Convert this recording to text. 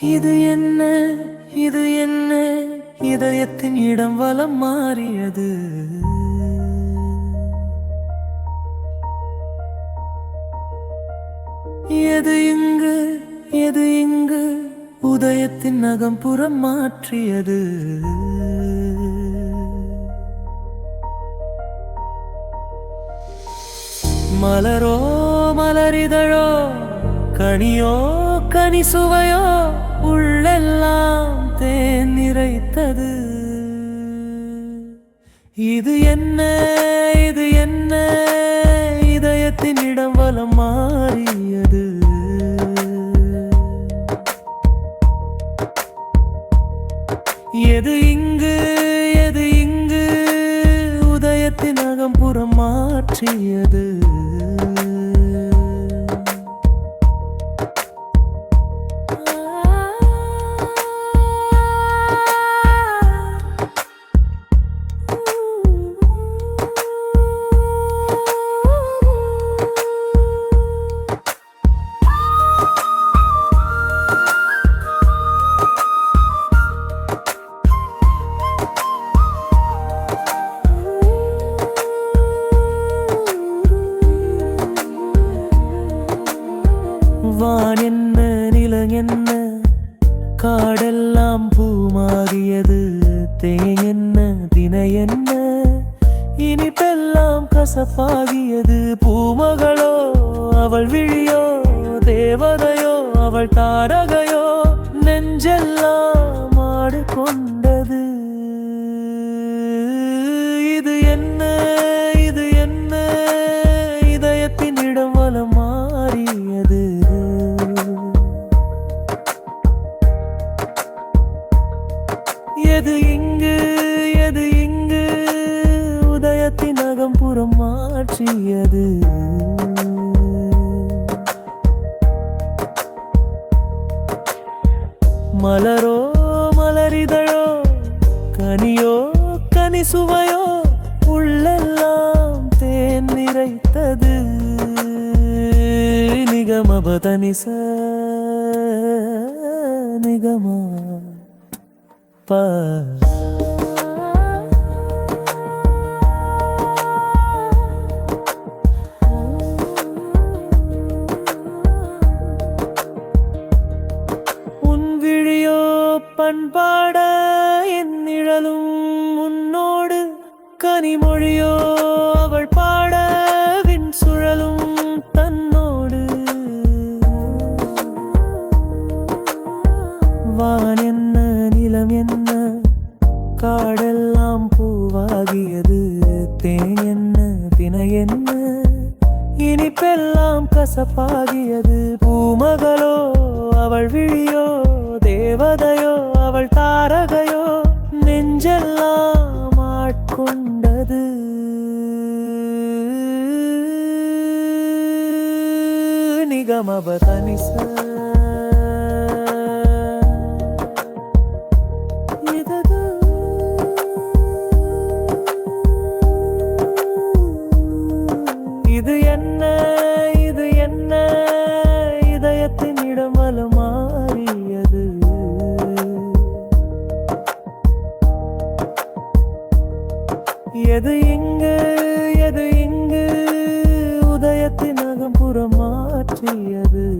இது என்ன இது என்ன? இதயத்தின் இடம் வலம் மாறியது. எது இங்கு எது இங்கு? உதயத்தின் நகம் புறம் மாற்றியது. மலரோ மலரிதழோ கனியோ கனி சுவையோ உள்ளெல்லாம் தேன் நிறைத்தது. இது என்ன இது என்ன இதயத்தின் இடம் வலம் மாறியது. எது இங்கு தூரம் மாற்றியது. கசப்பாகியது பூமகளோ அவள் விழியோ தேவதையோ அவள் தாரகையோ நெஞ்செல்லாம் ஆடு கொண்டது இது என்ன இது என்ன இதயத்தின் இடம் வலம் மாறியது. எது இங்கு காட்சியது மலரோ மலரிதழோ கனியோ கனி சுவையோ உள்ளெல்லாம் தேன் நிறைத்தது. நிகமபதனிச நிகமா பா பண்பாட என் நிழலும் உன்னோடு கனிமொழியோ அவள் பாட விண் சுழலும் தன்னோடு. வான் என்ன நிலம் என்ன காடெல்லாம் பூவாகியது தேன் என்ன தினை என்ன இனிப்பெல்லாம் கசப்பாகியது பூமகளோ அவள் விழியோ தேவதையோ அவள் தாரகையோ நெஞ்செல்லாம் ஆட்கொண்டது. நிகமப தனிச எது இங்கு எது இங்கு? உதயத்தின் அகம் புறமாற்றியது.